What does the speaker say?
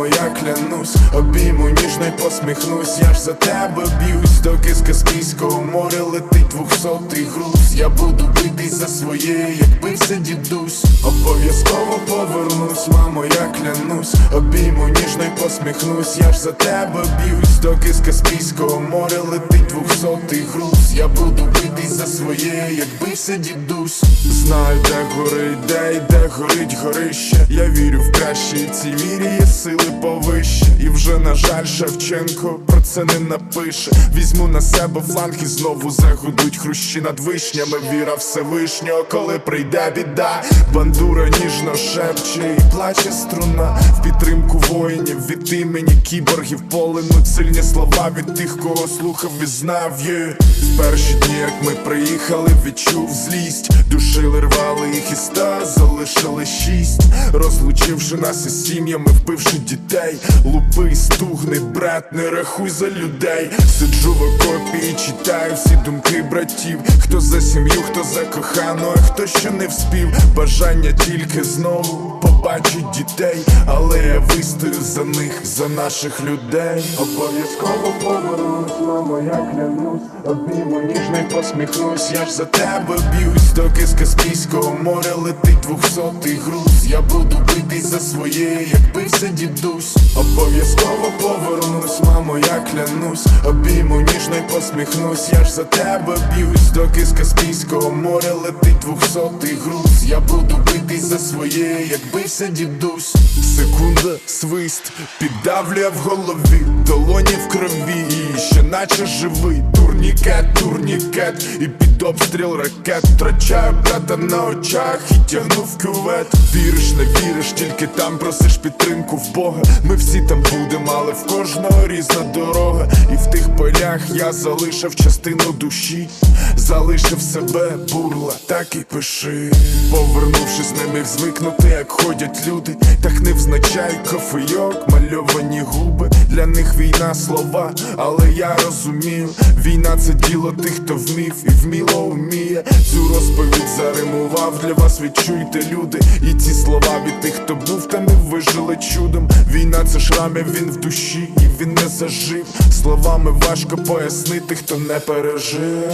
мамо, я клянусь, обійму ніжно й посміхнусь, я ж за тебе б'юсь, доки з Каспійського моря летить двохсотий груз. Я буду битись за своє, якби все дідусь. Обов'язково повернусь, мамо, я клянусь, обійму ніжно й посміхнусь, я ж за тебе б'юсь, доки з Каспійського моря летить двохсотий груз. Я буду битись за своє, якби все дідусь. Знаю, де де горить горище. Я вірю в краще, і цій вірі є сили повище. І вже, на жаль, Шевченко про це не напише. Візьму на себе фланг і знову загудуть хрущі над вишнями. Віра Всевишнього, коли прийде біда. Бандура ніжно шепче і плаче струна в підтримку воїнів від імені кіборгів полинуть сильні слова від тих, кого слухав і знав. В перші дні, як ми приїхали, відчув злість. Душили, рвали залишили шість, розлучивши нас із сім'ями, вбивши дітей. Лупи, стугни, брат, не рахуй за людей. Сиджу в окопі читаю всі думки братів. Хто за сім'ю, хто за кохану, а хто ще не вспів. Бажання тільки знову побачить дітей, але я вистою за них, за наших людей. Обов'язково повернусь, мамо, я клянусь, обійму ніжно й посміхнусь, я ж за тебе б'юсь, доки з Каспійського моря летить двохсотий груз. Я буду битись за своє, якби все дідусь. Обов'язково повернусь, мамо, я клянусь, обійму ніжно й посміхнусь, я ж за тебе б'юсь, доки з Каспійського моря летить двохсотий груз. Я буду битись за своє, якби все дідусь. Секунда, свист, піддавлює в голові, долоні в крові, наче живий. Турнікет, турнікет, і під обстріл ракет втрачаю брата на очах і тягну в кювет. Віриш, не віриш, тільки там просиш підтримку в Бога. Ми всі там будемо, але в кожного різна дорога. І в тих полях я залишив частину душі, залишив себе, бурла, так і пиши. Повернувшись, не міг звикнути, як ходять люди. Так не взначай кофейок, мальовані губи. Для них війна слова, але я розумію, війна це діло тих, хто вмів і вміло вміє. Цю розповідь заримував для вас, відчуйте, люди. І ці слова від тих, хто був та не вижили чудом. Війна це шрамів, він в душі, і він не зажив. Словами важко пояснити, хто не пережив.